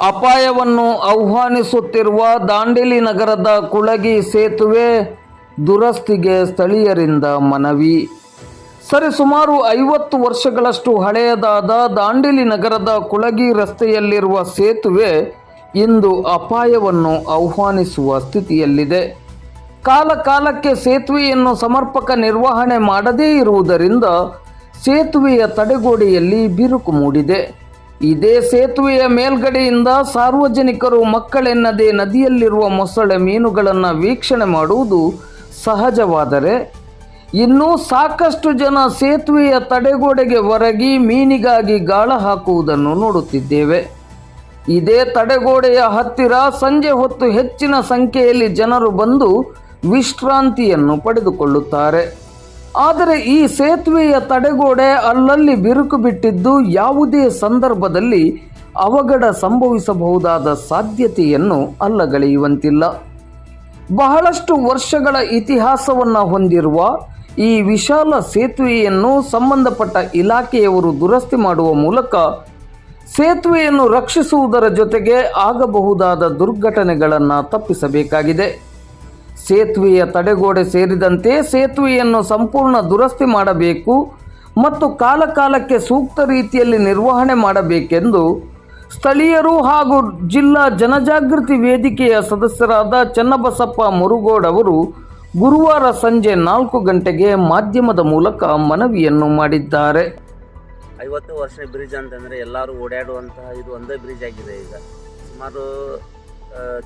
ಅಪಾಯವನ್ನು ಆಹ್ವಾನಿಸುತ್ತಿರುವ ದಾಂಡೇಲಿ ನಗರದ ಕುಳಗಿ ಸೇತುವೆ ದುರಸ್ತಿಗೆ ಸ್ಥಳೀಯರಿಂದ ಮನವಿ. ಸರಿ ಸುಮಾರು ಐವತ್ತು ವರ್ಷಗಳಷ್ಟು ಹಳೆಯದಾದ ದಾಂಡೇಲಿ ನಗರದ ಕುಳಗಿ ರಸ್ತೆಯಲ್ಲಿರುವ ಸೇತುವೆ ಇಂದು ಅಪಾಯವನ್ನು ಆಹ್ವಾನಿಸುವ ಸ್ಥಿತಿಯಲ್ಲಿದೆ. ಕಾಲ ಕಾಲಕ್ಕೆ ಸೇತುವೆಯನ್ನು ಸಮರ್ಪಕ ನಿರ್ವಹಣೆ ಮಾಡದೇ ಇರುವುದರಿಂದ ಸೇತುವೆಯ ತಡೆಗೋಡೆಯಲ್ಲಿ ಬಿರುಕು ಮೂಡಿದೆ. ಇದೇ ಸೇತುವೆಯ ಮೇಲ್ಗಡೆಯಿಂದ ಸಾರ್ವಜನಿಕರು ಮಕ್ಕಳೆನ್ನದೇ ನದಿಯಲ್ಲಿರುವ ಮೊಸಳೆ ಮೀನುಗಳನ್ನು ವೀಕ್ಷಣೆ ಮಾಡುವುದು ಸಹಜವಾದರೆ ಇನ್ನೂ ಸಾಕಷ್ಟು ಜನ ಸೇತುವೆಯ ತಡೆಗೋಡೆಗೆ ಹೊರಗಿ ಮೀನಿಗಾಗಿ ಗಾಳ ಹಾಕುವುದನ್ನು ನೋಡುತ್ತಿದ್ದೇವೆ. ಇದೇ ತಡೆಗೋಡೆಯ ಹತ್ತಿರ ಸಂಜೆ ಹೊತ್ತು ಹೆಚ್ಚಿನ ಸಂಖ್ಯೆಯಲ್ಲಿ ಜನರು ಬಂದು ವಿಶ್ರಾಂತಿಯನ್ನು ಪಡೆದುಕೊಳ್ಳುತ್ತಾರೆ. ಆದರೆ ಈ ಸೇತುವೆಯ ತಡೆಗೋಡೆ ಅಲ್ಲಲ್ಲಿ ಬಿರುಕು ಬಿಟ್ಟಿದ್ದು ಯಾವುದೇ ಸಂದರ್ಭದಲ್ಲಿ ಅವಘಡ ಸಂಭವಿಸಬಹುದಾದ ಸಾಧ್ಯತೆಯನ್ನು ಅಲ್ಲಗಳೆಯುವಂತಿಲ್ಲ. ಬಹಳಷ್ಟು ವರ್ಷಗಳ ಇತಿಹಾಸವನ್ನು ಹೊಂದಿರುವ ಈ ವಿಶಾಲ ಸೇತುವೆಯನ್ನು ಸಂಬಂಧಪಟ್ಟ ಇಲಾಖೆಯವರು ದುರಸ್ತಿ ಮಾಡುವ ಮೂಲಕ ಸೇತುವೆಯನ್ನು ರಕ್ಷಿಸುವುದರ ಜೊತೆಗೆ ಆಗಬಹುದಾದ ದುರ್ಘಟನೆಗಳನ್ನು ತಪ್ಪಿಸಬೇಕಾಗಿದೆ. ಸೇತುವೆಯ ತಡೆಗೋಡೆ ಸೇರಿದಂತೆ ಸೇತುವೆಯನ್ನು ಸಂಪೂರ್ಣ ದುರಸ್ತಿ ಮಾಡಬೇಕು ಮತ್ತು ಕಾಲಕಾಲಕ್ಕೆ ಸೂಕ್ತ ರೀತಿಯಲ್ಲಿ ನಿರ್ವಹಣೆ ಮಾಡಬೇಕೆಂದು ಸ್ಥಳೀಯರು ಹಾಗೂ ಜಿಲ್ಲಾ ಜನಜಾಗೃತಿ ವೇದಿಕೆಯ ಸದಸ್ಯರಾದ ಚನ್ನಬಸಪ್ಪ ಮುರುಗೋಡ್ ಅವರು ಗುರುವಾರ ಸಂಜೆ ನಾಲ್ಕು ಗಂಟೆಗೆ ಮಾಧ್ಯಮದ ಮೂಲಕ ಮನವಿಯನ್ನು ಮಾಡಿದ್ದಾರೆ. ಐವತ್ತು ವರ್ಷ ಬ್ರಿಡ್ಜ್ ಅಂತಂದರೆ ಎಲ್ಲರೂ ಓಡಾಡುವಂತಹ ಇದು ಒಂದೇ ಬ್ರಿಡ್ಜ್ ಆಗಿದೆ ಈಗ. ಸುಮಾರು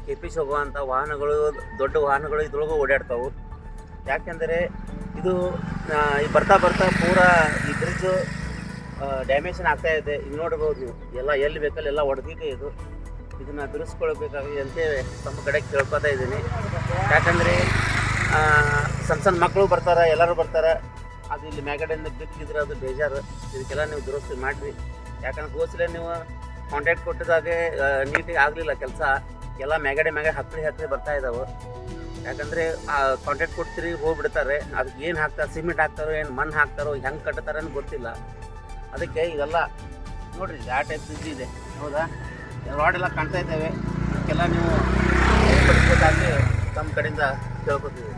ಕೆ ಪಿ ಸಿ ಹೋಗುವಂಥ ವಾಹನಗಳು, ದೊಡ್ಡ ವಾಹನಗಳು ಇದ್ರೊಳಗೂ ಓಡಾಡ್ತಾವೆ. ಯಾಕೆಂದರೆ ಇದು ಈ ಬರ್ತಾ ಬರ್ತಾ ಪೂರಾ ಈ ಬ್ರಿಡ್ಜ್ ಡ್ಯಾಮೇಜ್ ಆಗ್ತಾ ಇದೆ. ಈಗ ನೋಡ್ಬೋದು ನೀವು. ಎಲ್ಲ ಎಲ್ಲಿ ಬೇಕಲ್ಲಿ ಎಲ್ಲ ಒಡೆದಿದೆ ಇದು. ಇದನ್ನು ದುರಿಸ್ಕೊಳ್ಬೇಕಾಗಿದೆ ಅಂತೇಳಿ ತಮ್ಮ ಕಡೆ ಕೇಳ್ಕೊತಾ ಇದ್ದೀನಿ. ಯಾಕಂದರೆ ಸಣ್ಣ ಸಣ್ಣ ಮಕ್ಕಳು ಬರ್ತಾರೆ, ಎಲ್ಲರೂ ಬರ್ತಾರೆ. ಅದು ಇಲ್ಲಿ ಮ್ಯಾಗಡೆಯಿಂದ ಬಿದ್ದಿದ್ರೆ ಅದು ಬೇಜಾರು. ಇದಕ್ಕೆಲ್ಲ ನೀವು ದುರಸ್ತಿ ಮಾಡಿರಿ. ಯಾಕಂದ್ರೆ ಹೋಸಲೇ ನೀವು ಕಾಂಟ್ಯಾಕ್ಟ್ ಕೊಟ್ಟಿದಾಗೆ ನೀಟಿಗೆ ಆಗಲಿಲ್ಲ ಕೆಲಸ. ಎಲ್ಲ ಮ್ಯಾಗಡೆ ಮ್ಯಾಗ ಹತ್ತಿರ ಹತ್ತಿರ ಬರ್ತಾ ಇದ್ದಾವೆ ಯಾಕಂದರೆ ಕಾಂಟ್ರಾಕ್ಟ್ ಕೊಡ್ತೀರಿ, ಹೋಗ್ಬಿಡ್ತಾರೆ. ಅದಕ್ಕೆ ಏನು ಹಾಕ್ತಾರೆ ಸಿಮೆಂಟ್ ಹಾಕ್ತಾರೋ, ಏನು ಮಣ್ಣು ಹಾಕ್ತಾರೋ, ಹೆಂಗೆ ಕಟ್ತಾರೆ ಅಂತ ಗೊತ್ತಿಲ್ಲ. ಅದಕ್ಕೆ ಇದೆಲ್ಲ ನೋಡಿರಿ ಆ ಟೈಪ್ ಫ್ರಿಜ್ ಇದೆ. ಹೌದಾ? ರಾಡ್ ಎಲ್ಲ ಕಾಣ್ತಾ ಇದ್ದಾವೆ. ಅದಕ್ಕೆಲ್ಲ ನೀವು ತಮ್ಮ ಕಡೆಯಿಂದ ಕೇಳ್ಕೊತೀವಿ.